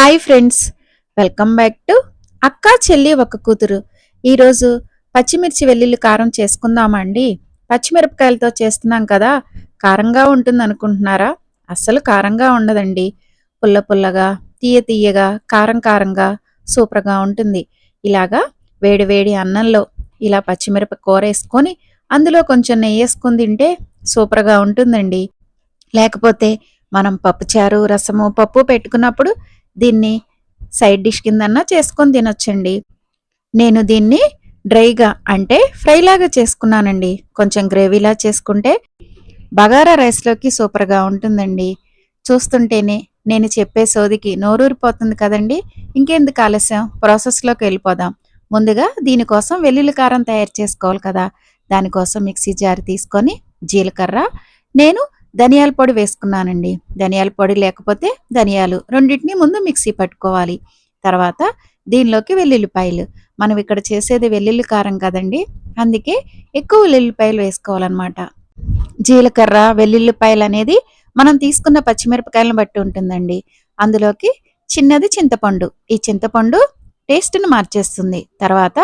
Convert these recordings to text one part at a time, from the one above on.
Hi friends welcome back to Akka Chelli ఒక కూతురు. ఈరోజు పచ్చిమిర్చి వెల్లుల్లి కారం చేసుకుందామా అండి? పచ్చిమిరపకాయలతో చేస్తున్నాం కదా కారంగా ఉంటుంది అనుకుంటున్నారా? అస్సలు కారంగా ఉండదండి. పుల్ల పుల్లగా తీయ తీయగా కారం కారంగా సూపర్గా ఉంటుంది. ఇలాగా వేడి వేడి అన్నంలో ఇలా పచ్చిమిరప కూర వేసుకొని అందులో కొంచెం నెయ్యి వేసుకొని తింటే సూపర్గా ఉంటుందండి. లేకపోతే మనం పప్పుచారు రసము పప్పు పెట్టుకున్నప్పుడు దీన్ని సైడ్ డిష్ కిందన్నా చేసుకొని తినొచ్చండి. నేను దీన్ని డ్రైగా అంటే ఫ్రైలాగా చేసుకున్నానండి. కొంచెం గ్రేవీలా చేసుకుంటే బగారా రైస్లోకి సూపర్గా ఉంటుందండి. చూస్తుంటేనే నేను చెప్పే సోదికి నోరూరిపోతుంది కదండి. ఇంకెందుకు ఆలస్యం? ప్రాసెస్లోకి వెళ్ళిపోదాం. ముందుగా దీనికోసం వెల్లుల్లి కారం తయారు చేసుకోవాలి కదా. దానికోసం మిక్సీ జార్ తీసుకొని జీలకర్ర నేను ధనియాల పొడి వేసుకున్నానండి. ధనియాల పొడి లేకపోతే ధనియాలు రెండింటిని ముందు మిక్సీ పట్టుకోవాలి. తర్వాత దీనిలోకి వెల్లుల్లిపాయలు. మనం ఇక్కడ చేసేది వెల్లుల్లి కారం కదండి. అందుకే ఎక్కువ వెల్లుల్లిపాయలు వేసుకోవాలన్నమాట. జీలకర్ర వెల్లుల్లిపాయలు అనేది మనం తీసుకున్న పచ్చిమిరపకాయలను బట్టి ఉంటుందండి. అందులోకి చిన్నది చింతపండు. ఈ చింతపండు టేస్ట్ని మార్చేస్తుంది. తర్వాత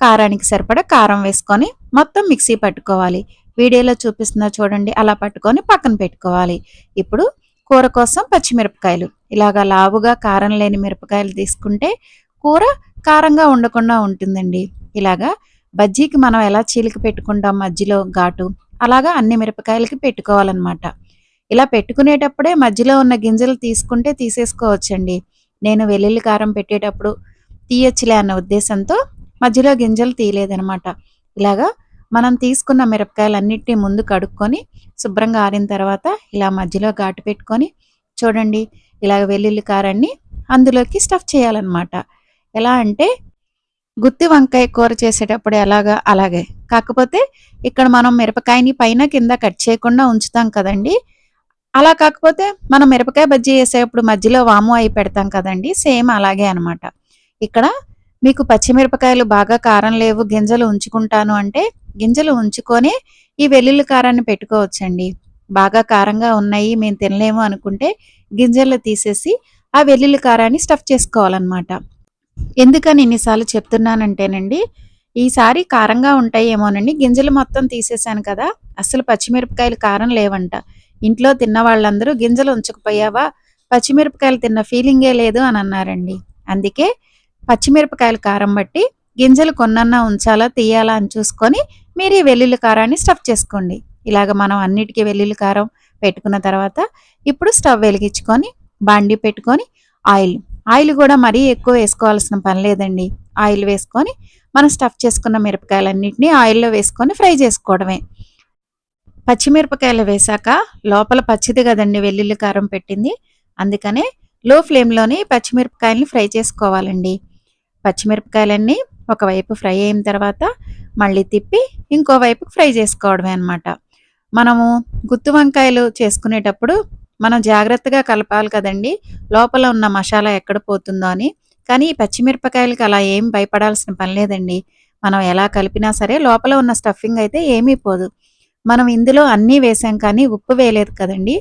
కారానికి సరిపడా కారం వేసుకొని మొత్తం మిక్సీ పట్టుకోవాలి. వీడియోలో చూపిస్తున్నా చూడండి. అలా పట్టుకొని పక్కన పెట్టుకోవాలి. ఇప్పుడు కూర కోసం పచ్చిమిరపకాయలు. ఇలాగా లావుగా కారం లేని మిరపకాయలు తీసుకుంటే కూర కారంగా ఉండకుండా ఉంటుందండి. ఇలాగా బజ్జీకి మనం ఎలా చీలిక పెట్టుకుంటాం మధ్యలో ఘాటు? అలాగా అన్ని మిరపకాయలకి పెట్టుకోవాలన్నమాట. ఇలా పెట్టుకునేటప్పుడే మధ్యలో ఉన్న గింజలు తీసుకుంటే తీసేసుకోవచ్చండి. నేను వెల్లుల్లి కారం పెట్టేటప్పుడు తీయచ్చులే అన్న ఉద్దేశంతో మధ్యలో గింజలు తీయలేదనమాట ఇలాగా మనం తీసుకున్న మిరపకాయలన్నిటినీ ముందు కడుక్కొని శుభ్రంగా ఆరిన తర్వాత ఇలా మధ్యలో ఘాటు పెట్టుకొని చూడండి ఇలాగ వెల్లుల్లి కారాన్ని అందులోకి స్టఫ్ చేయాలన్నమాట. ఎలా అంటే గుత్తి వంకాయ కూర చేసేటప్పుడు ఎలాగా అలాగే. కాకపోతే ఇక్కడ మనం మిరపకాయని పైన కింద కట్ చేయకుండా ఉంచుతాం కదండి. అలా కాకపోతే మనం మిరపకాయ బజ్జీ వేసేటప్పుడు మధ్యలో వాము అయి పెడతాం కదండి సేమ్ అలాగే అనమాట ఇక్కడ మీకు పచ్చిమిరపకాయలు బాగా కారం లేవు గింజలు ఉంచుకుంటాను అంటే గింజలు ఉంచుకొని ఈ వెల్లుల్లి కారాన్ని పెట్టుకోవచ్చండి. బాగా కారంగా ఉన్నాయి మేము తినలేము అనుకుంటే గింజలు తీసేసి ఆ వెల్లుల్లి కారాన్ని స్టఫ్ చేసుకోవాలన్నమాట. ఎందుకని ఇన్నిసార్లు చెప్తున్నానంటేనండి ఈసారి కారంగా ఉంటాయేమోనండి గింజలు మొత్తం తీసేశాను కదా అసలు పచ్చిమిరపకాయలు కారం లేవంట. ఇంట్లో తిన్న వాళ్ళందరూ గింజలు ఉంచకపోయావా పచ్చిమిరపకాయలు తిన్న ఫీలింగే లేదు అని అన్నారండి. అందుకే పచ్చిమిరపకాయలు కారం బట్టి గింజలు కొన్నన్నా ఉంచాలా తీయాలా అని చూసుకొని మీరు ఈ వెల్లుల్లి కారాన్ని స్టఫ్ చేసుకోండి. ఇలాగ మనం అన్నిటికీ వెల్లుల్లి కారం పెట్టుకున్న తర్వాత ఇప్పుడు స్టవ్ వెలిగించుకొని బాండి పెట్టుకొని ఆయిల్. ఆయిల్ కూడా మరీ ఎక్కువ వేసుకోవాల్సిన పని లేదండి. ఆయిల్ వేసుకొని మనం స్టఫ్ చేసుకున్న మిరపకాయలన్నింటినీ ఆయిల్లో వేసుకొని ఫ్రై చేసుకోవడమే. పచ్చిమిరపకాయలు వేశాక లోపల పచ్చిది కదండి వెల్లుల్లి కారం పెట్టింది. అందుకనే లో ఫ్లేమ్లోని పచ్చిమిరపకాయలని ఫ్రై చేసుకోవాలండి. పచ్చిమిరపకాయలన్నీ ఒకవైపు ఫ్రై అయిన తర్వాత మళ్ళీ తిప్పి ఇంకోవైపు ఫ్రై చేసుకోవడమే అనమాట మనము గుత్తి వంకాయలు చేసుకునేటప్పుడు మనం జాగ్రత్తగా కలపాలి కదండి. లోపల ఉన్న మసాలా ఎక్కడ పోతుందో అని. కానీ పచ్చిమిరపకాయలకి అలా ఏం భయపడాల్సిన పని లేదండి. మనం ఎలా కలిపినా సరే లోపల ఉన్న స్టఫింగ్ అయితే ఏమీ పోదు. మనం ఇందులో అన్నీ వేసాం కానీ ఉప్పు వేయలేదు కదండి.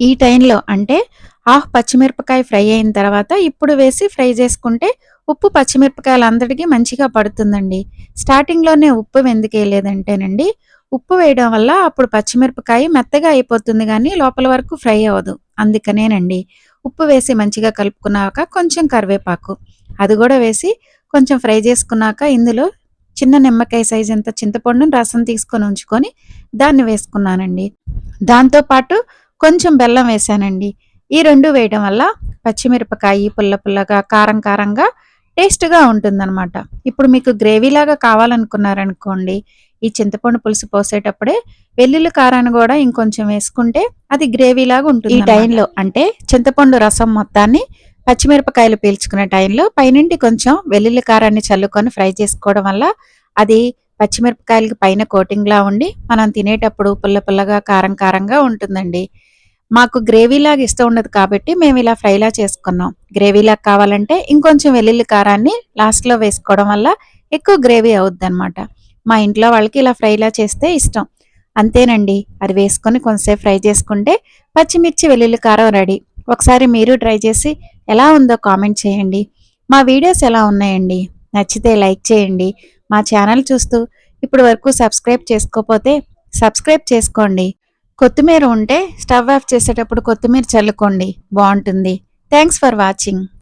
ఈ టైంలో అంటే హాఫ్ పచ్చిమిరపకాయ ఫ్రై అయిన తర్వాత ఇప్పుడు వేసి ఫ్రై చేసుకుంటే ఉప్పు పచ్చిమిరపకాయలు అందరికీ మంచిగా పడుతుందండి. స్టార్టింగ్లోనే ఉప్పు ఎందుకు వేయలేదంటేనండి ఉప్పు వేయడం వల్ల అప్పుడు పచ్చిమిరపకాయ మెత్తగా అయిపోతుంది కానీ లోపల వరకు ఫ్రై అవ్వదు. అందుకనేనండి ఉప్పు వేసి మంచిగా కలుపుకున్నాక కొంచెం కరివేపాకు అది కూడా వేసి కొంచెం ఫ్రై చేసుకున్నాక ఇందులో చిన్న నిమ్మకాయ సైజ్ ఎంత చింతపండును రసం తీసుకొని ఉంచుకొని దాన్ని వేసుకున్నానండి. దాంతోపాటు కొంచెం బెల్లం వేసానండి. ఈ రెండు వేయడం వల్ల పచ్చిమిరపకాయ పుల్ల పుల్లగా కారం కారంగా టేస్ట్గా ఉంటుందన్నమాట. ఇప్పుడు మీకు గ్రేవీలాగా కావాలనుకున్నారనుకోండి ఈ చింతపండు పులుసు పోసేటప్పుడే వెల్లుల్లి కారాన్ని కూడా ఇంకొంచెం వేసుకుంటే అది గ్రేవీలాగా ఉంటుంది ఈ టైంలో అంటే చింతపండు రసం మొత్తాన్ని పచ్చిమిరపకాయలు పీల్చుకునే టైంలో పైనుండి కొంచెం వెల్లుల్లి కారాన్ని చల్లుకొని ఫ్రై చేసుకోవడం వల్ల అది పచ్చిమిరపకాయలకి పైన కోటింగ్లా ఉండి మనం తినేటప్పుడు పుల్ల పుల్లగా కారం కారంగా ఉంటుందండి. మాకు గ్రేవీలాగా ఇష్టం ఉండదు కాబట్టి మేము ఇలా ఫ్రైలా చేసుకున్నాం. గ్రేవీలాగా కావాలంటే ఇంకొంచెం వెల్లుల్లి కారాన్ని లాస్ట్లో వేసుకోవడం వల్ల ఎక్కువ గ్రేవీ అవుద్ది అనమాట మా ఇంట్లో వాళ్ళకి ఇలా ఫ్రైలా చేస్తే ఇష్టం. అంతేనండి. అది వేసుకొని కొంతసేపు ఫ్రై చేసుకుంటే పచ్చిమిర్చి వెల్లుల్లి కారం రెడీ. ఒకసారి మీరు ట్రై చేసి ఎలా ఉందో కామెంట్ చేయండి. మా వీడియోస్ ఎలా ఉన్నాయండి? నచ్చితే లైక్ చేయండి. మా ఛానల్ చూస్తూ ఇప్పుడు వరకు సబ్స్క్రైబ్ చేసుకోకపోతే సబ్స్క్రైబ్ చేసుకోండి. కొత్తిమీర ఉంటే స్టవ్ ఆఫ్ చేసేటప్పుడు కొత్తిమీర చల్లుకోండి. బాగుంటుంది. Thanks for watching